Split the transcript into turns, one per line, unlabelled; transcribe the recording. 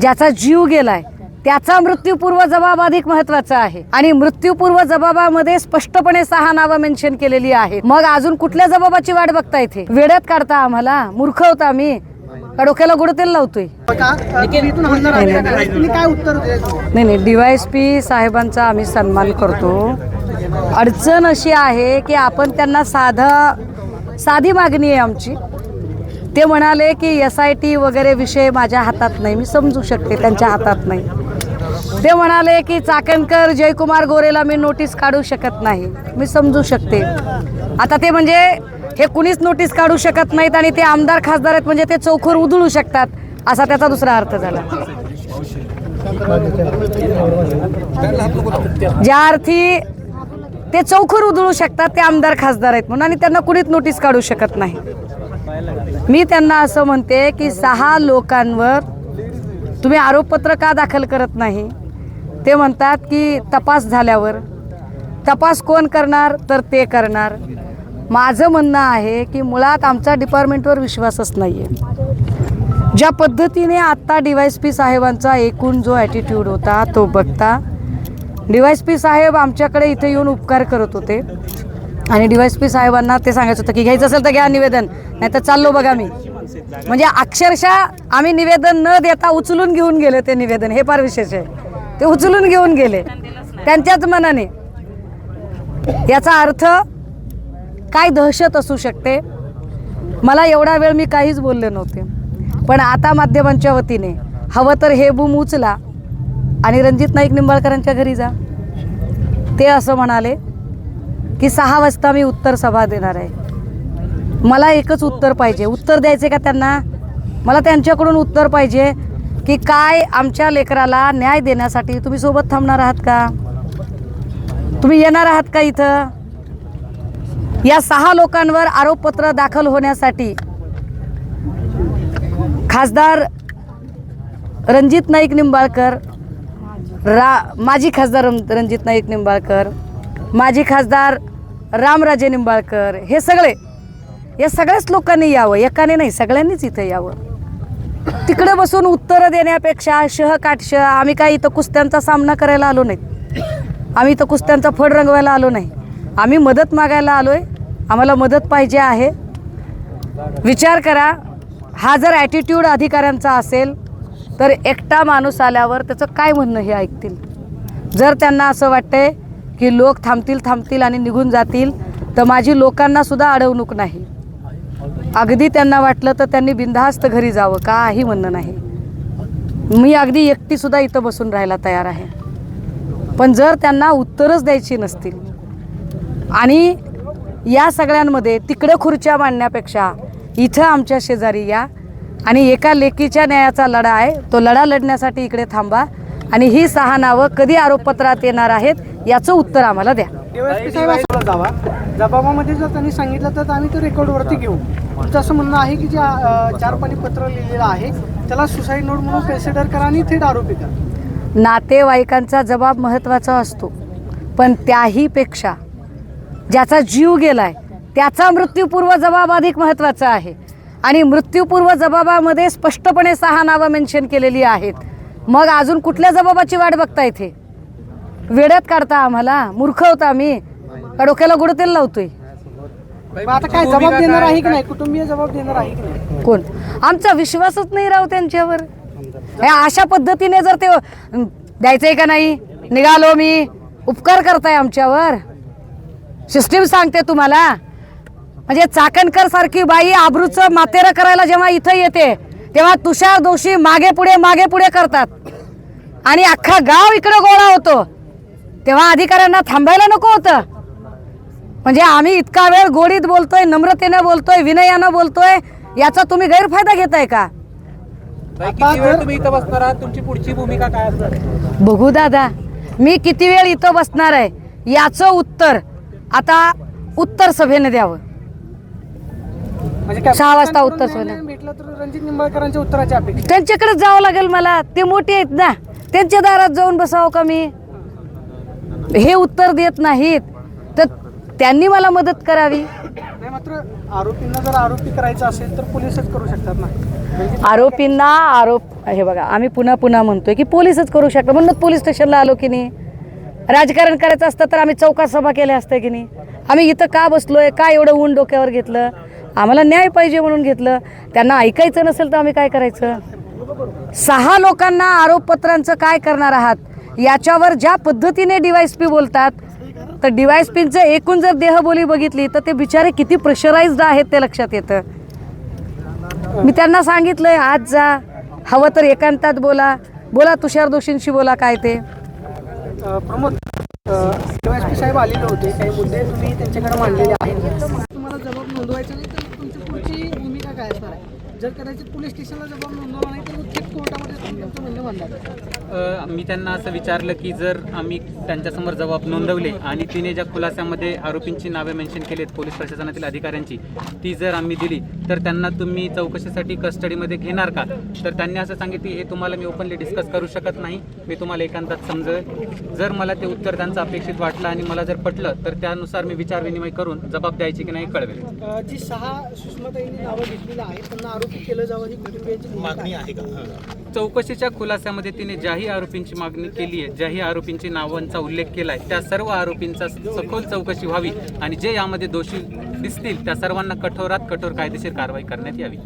ज्याचा जीव गेलाय त्याचा मृत्यूपूर्व जबाब अधिक महत्त्वाचा आहे. आणि मृत्यूपूर्व जबाबामध्ये स्पष्टपणे सहा नावं मेन्शन केलेली आहेत. मग अजून कुठल्या जबाबाची वाट बघता येते वेड्यात काढता आम्हाला. मूर्ख होता आम्ही का डोक्याला गुडतेल लावतोय?
नाही. तुम्ही
नाही नाही डीवायएसपी साहेबांचा आम्ही सन्मान करतो. अडचण अशी आहे की आपण त्यांना साधा साधी मागणी आहे आमची. ते म्हणाले की एस आय टी वगैरे विषय माझ्या हातात नाही. मी समजू शकते त्यांच्या हातात नाही. ते म्हणाले की चाकणकर जयकुमार गोरेला मी नोटीस काढू शकत नाही. मी समजू शकते. आता ते म्हणजे हे कुणीच नोटीस काढू शकत नाहीत आणि ते आमदार खासदार आहेत म्हणजे ते चौखोर उधळू शकतात असा त्याचा दुसरा अर्थ झाला. ज्या अर्थी ते चौखर उधळू शकतात ते आमदार खासदार आहेत म्हणून आणि त्यांना कुणीच नोटीस काढू शकत नाही. मी त्यांना असं म्हणते की सहा लोकांवर तुम्ही आरोपपत्र का दाखल करत नाही? ते म्हणतात की तपास झाल्यावर. तपास कोण करणार? तर ते करणार. माझं म्हणणं आहे की मुळात आमचा डिपार्टमेंटवर विश्वासच नाही आहे ज्या पद्धतीने आत्ता डी वाय पी साहेबांचा एकूण जो ॲटिट्यूड होता तो बघता डी वाय पी साहेब आमच्याकडे इथे येऊन उपकार करत होते. आणि डी पी साहेबांना ते सांगायचं होतं की घ्यायचं असेल तर घ्या निवेदन नाही तर चाललो बघा मी. म्हणजे अक्षरशः आम्ही निवेदन न देता उचलून घेऊन गेले ते निवेदन हे फार विशेष आहे. ते उचलून घेऊन गेले. त्यांच्याच मनाने. याचा अर्थ काय दहशत असू शकते? मला एवढा वेळ मी काहीच बोलले नव्हते. पण आता माध्यमांच्या वतीने हवं तर हे बूम उचला आणि रणजित नाईक निंबाळकरांच्या घरी जा. ते असं म्हणाले. की सहा वाजता मी उत्तर सभा देणार आहे. मला एकच उत्तर पाहिजे. उत्तर द्यायचे का त्यांना? मला त्यांच्याकडून उत्तर पाहिजे की काय आमच्या लेकराला न्याय देण्यासाठी तुम्ही सोबत थांबणार आहात का? तुम्ही येणार आहात का इथं? या सहा लोकांवर आरोपपत्र दाखल होण्यासाठी खासदार रणजित नाईक निंबाळकर रा माजी खासदार रणजित नाईक निंबाळकर माजी खासदार रामराजे निंबाळकर हे सगळे या सगळ्याच लोकांनी यावं एकाने नाही सगळ्यांनीच इथं यावं. तिकडे बसून उत्तरं देण्यापेक्षा शह काटश आम्ही काय इथं कुस्त्यांचा सामना करायला आलो नाही आम्ही इथं कुस्त्यांचा फड रंगवायला आलो नाही. आम्ही मदत मागायला आलो आहे आम्हाला मदत पाहिजे आहे. विचार करा हा जर ॲटिट्यूड अधिकाऱ्यांचा असेल तर एकटा माणूस आल्यावर त्याचं काय म्हणणं हे ऐकतील? जर त्यांना असं वाटतंय की लोक थांबतील थांबतील आणि निघून जातील. तर माझी लोकांनासुद्धा अडवणूक नाही. अगदी त्यांना वाटलं तर त्यांनी बिनधास्त घरी जावं काही म्हणणं नाही. मी अगदी एकटीसुद्धा इथं बसून राहायला तयार आहे. पण जर त्यांना उत्तरच द्यायची नसतील आणि या सगळ्यांमध्ये तिकडं खुर्च्या मांडण्यापेक्षा इथं आमच्या शेजारी या आणि एका लेकीच्या न्यायाचा लढा आहे तो लढा लढण्यासाठी इकडे थांबा. आणि ही सहा नावं कधी आरोपपत्रात येणार आहेत याचं उत्तर आम्हाला द्या.
साहेब जावा. जबाबामध्ये जर त्यांनी सांगितलं तर आम्ही ते रेकॉर्डवरती घेऊ. तुमचं असं म्हणणं आहे की जे अं, चार पाणी पत्र लिहिलेलं आहे त्याला सुसाईड नोट म्हणून कन्सिडर करा आणि थेट आरोपी करा.
नातेवाईकांचा जबाब महत्त्वाचा असतो. पण त्याहीपेक्षा ज्याचा जीव गेलाय त्याचा मृत्यूपूर्व जबाब अधिक महत्त्वाचा आहे. आणि मृत्यूपूर्व जबाबामध्ये स्पष्टपणे सहा नावं मेन्शन केलेली आहेत. मग अजून कुठल्या जबाबाची वाट बघता इथे? वेड्यात काढता आम्हाला मूर्ख होता आम्ही का डोक्याला गुडतेल लावतोय.
मग आता काय जबाब देणार आहे की नाही? कुटुंबीय जबाब देणार आहे की नाही?
कोण? आमचा विश्वासच नाही राव त्यांच्यावर. हे अशा पद्धतीने जर ते द्यायचंय का नाही? निघालो मी. उपकार करताय आमच्यावर. सिस्टीम सांगते तुम्हाला. म्हणजे चाकणकर सारखी बाई आबरूचं मातेरं करायला जेव्हा इथं येते तेव्हा तुषार दोषी मागे पुढे मागे पुढे करतात. आणि अख्खा गाव इकडं गोळा होतो. तेव्हा अधिकाऱ्यांना थांबायला नको होतं. म्हणजे आम्ही इतका वेळ गोडीत बोलतोय नम्रतेनं बोलतोय विनयानं बोलतोय याचा तुम्ही गैरफायदा घेताय का?
ताई, किती वेळ तुम्ही इथं बसणार आहात? तुमची पुढची भूमिका काय
बघू दादा मी किती वेळ इथं बसणार आहे याचं उत्तर आता उत्तर सभेने द्यावं.
म्हणजे काय
सहा वाजता उत्तर
अपेक्षा.
त्यांच्याकडे जावं लागेल मला ते मोठे आहेत ना त्यांच्या दारात जाऊन बसावं का मी? हे उत्तर देत नाहीत. तर त्यांनी मला मदत करावी.
नाही मात्र आरोपींना जर आरोपी करायचं असेल तर पोलिसच करू शकतात ना? म्हणजे
आरोपींना आरोप हे बघा आम्ही पुन्हा पुन्हा म्हणतोय की पोलीसच करू शकतो म्हणून पोलीस स्टेशनला आलो की नाही. राजकारण करायचं असतं तर आम्ही चौकात सभा केल्या असत्या की नाही. आम्ही इथं का बसलोय? का एवढं ऊन डोक्यावर घेतलं? आम्हाला न्याय पाहिजे म्हणून घेतलं. त्यांना ऐकायचं नसेल तर आम्ही काय करायचं? सहा लोकांना आरोपपत्रांचं काय करणार आहात? याच्यावर ज्या पद्धतीने डीवायसपी बोलतात तर डीवायसपींचं एकूण जर देहबोली बघितली तर ते बिचारे किती प्रेशराईज्ड आहेत ते लक्षात येतं. मी त्यांना सांगितलंय आज जा हवं तर एकांतात बोला. बोला तुषार दोषींशी बोला काय ते.
प्रमोद पी साहेब आलेले होते काही मुद्दे तुम्ही त्यांच्याकडे मांडलेले आहेत? तुम्हाला जबाब नोंदवायचा नाही तर तुमची पुढची भूमिका काय असणार आहे? जर कदाचित पोलीस स्टेशनला जबाब नोंदवला नाही तर थेट कोर्टामध्ये तुमचं म्हणणं
अ, मी त्यांना असं विचारलं की जर आम्ही त्यांच्यासमोर जबाब नोंदवले आणि तिने ज्या खुलास्यामध्ये आरोपींची नावे मेन्शन केलीत पोलीस प्रशासनातील अधिकाऱ्यांची ती जर आम्ही दिली तर त्यांना तुम्ही चौकशीसाठी कस्टडीमध्ये घेणार का? तर त्यांनी असं सांगितलं की हे तुम्हाला मी ओपनली डिस्कस करू शकत नाही. मी तुम्हाला एकांतात समजेल. जर मला ते उत्तर त्यांचं अपेक्षित वाटलं आणि मला जर पटलं तर त्यानुसार मी विचारविनिमय करून जबाब द्यायची की नाही कळवेल.
जी सहा सुषमाताईंनी नावं घेतलेली आहेत त्यांना आरोपी केलं जावं ही कुटुंबियांची मागणी आहे.
चौकशीच्या खुलास्यामध्ये तिने ज्याही आरोपींची मागणी केली आहे ज्याही आरोपींची नावांचा उल्लेख केला आहे त्या सर्व आरोपींचा सखोल चौकशी व्हावी आणि जे यामध्ये दोषी दिसतील त्या सर्वांना कठोरात कठोर कायदेशीर कारवाई करण्यात यावी.